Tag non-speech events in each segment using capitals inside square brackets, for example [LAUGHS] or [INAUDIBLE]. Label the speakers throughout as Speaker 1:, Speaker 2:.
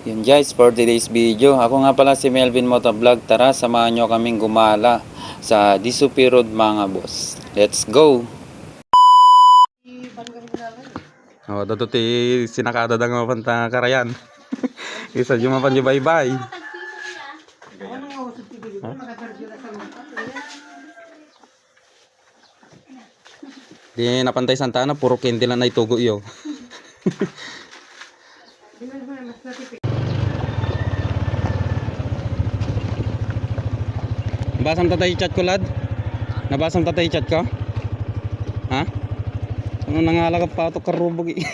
Speaker 1: Yun guys, for today's video, ako nga pala si Melvin Motovlog. Tara, samahan nyo kaming gumala sa Disupi Road mga boss. Let's go! Oh, dato ti sinakada da nga panta karayan. [LAUGHS] Isa yung mapan yung bye-bye. Di napantay Santana, puro candy lang na itugo [LAUGHS] iyo. Nabasang tatay chat ko lad? Nabasang tatay chat ko? Ha? Ano nangala ka pa ito karubog eh. [LAUGHS]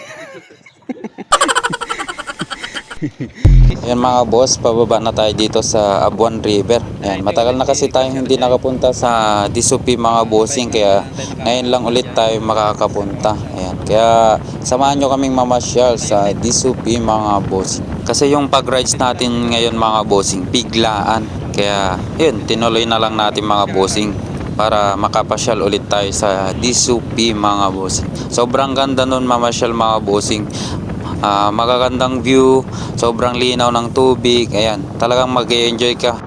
Speaker 1: Yan mga boss, pababa na tayo dito sa Abuan River. Ayan, matagal na kasi tayo hindi nakapunta sa Disupi mga bossing kaya ngayon lang ulit tayo makakapunta. Ayan, kaya samahan nyo kaming mamasyal sa Disupi mga bossing. Kasi yung pag-rides natin ngayon mga bossing, biglaan. Kaya yun, tinuloy na lang natin mga bossing para makapasyal ulit tayo sa Disupi mga bossing. Sobrang ganda nun mamasyal mga bossing. Ah, magagandang view, sobrang linaw ng tubig, ayan, talagang mag enjoy ka.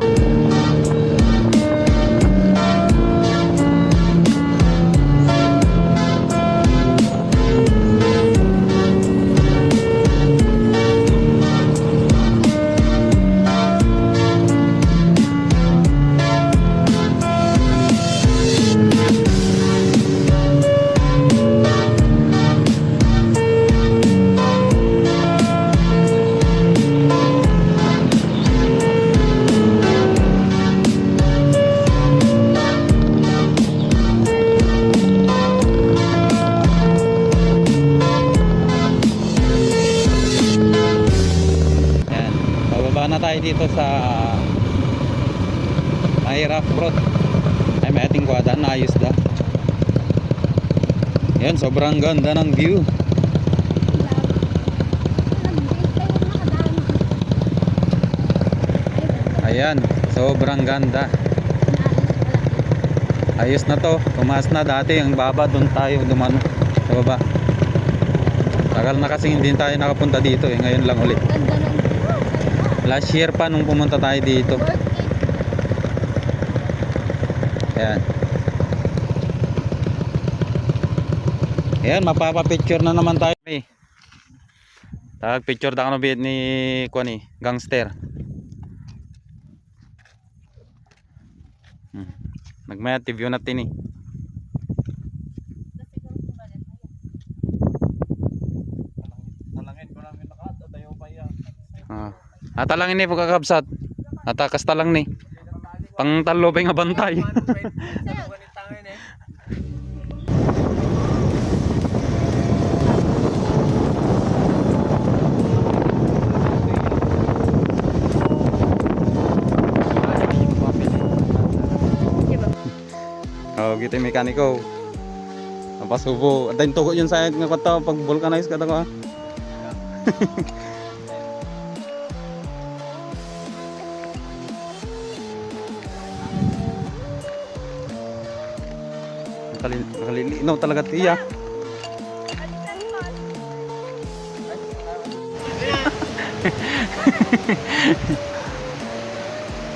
Speaker 1: Tayo dito sa Mahirap Road. Ay, may ating kwada, naayos da. Ayan, sobrang ganda ng view. Ayan, sobrang ganda. Ayos na to. Tumaas na dati. Ang baba doon tayo dumano. Sa baba. Tagal na kasi hindi tayo nakapunta dito eh. Ngayon lang ulit. Last year pa nung pumunta tayo dito. Ayan. Ayan, mapapapicture na naman tayo. Eh. Tag picture da kano bit ni kuani gangster. Hmm. Nagmaya TV natin eh. Ah. Ata lang ini pagkakabsat. Atakas ta lang ni. Pang talo pa nga bantay. Oh, gitu mekaniko. Napasubo. At yung tugo yun sa nga kwata pag vulcanize ka ko. [LAUGHS] Nakalilinaw talaga tiya.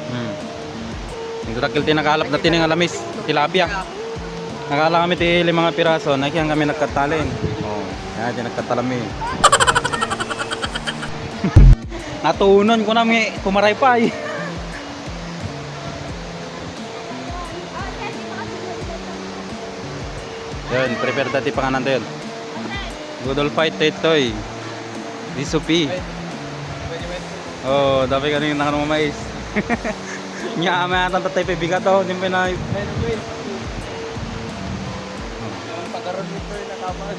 Speaker 1: hmm. Yung dakil tinakalap na tining alamis, tilapia. Nakala kami ti limang piraso, nakiyan kami nagkatalin. Oh, yan di nagkatalami. [LAUGHS] Natuunan ko nami pumaray pa eh. Yun, prepare dati panganan yun. Good old fight ito eh. Disupi. [LAUGHS] Oh, dapat kanina nakan mo mais. Nya ama atan tatay pibiga to, din pa na
Speaker 2: Pagkaroon dito yung nakaman.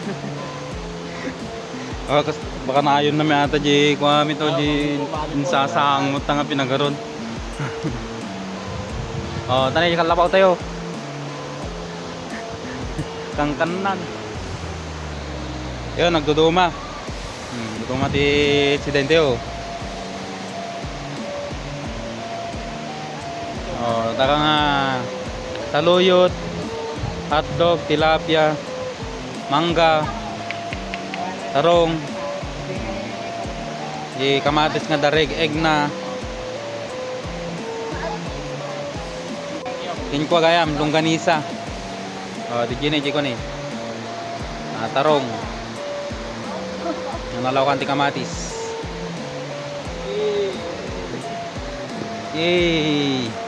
Speaker 1: Oh, kas baka naayon na may ata di ko kami to di insasang mo nga pinagaron. [LAUGHS] oh, tanay kalabaw tayo. Kang kanan. Yo nagduduma. Hmm, duduma ti aksidente oh. Oh, taka nga taluyot, hotdog, tilapia, mangga, tarong. Di kamatis nga dareg egg na. Tingko gayam longganisa. Oh, di gini di ko ni. Ah, tarong. Ang nalawakan ti kamatis. Yay!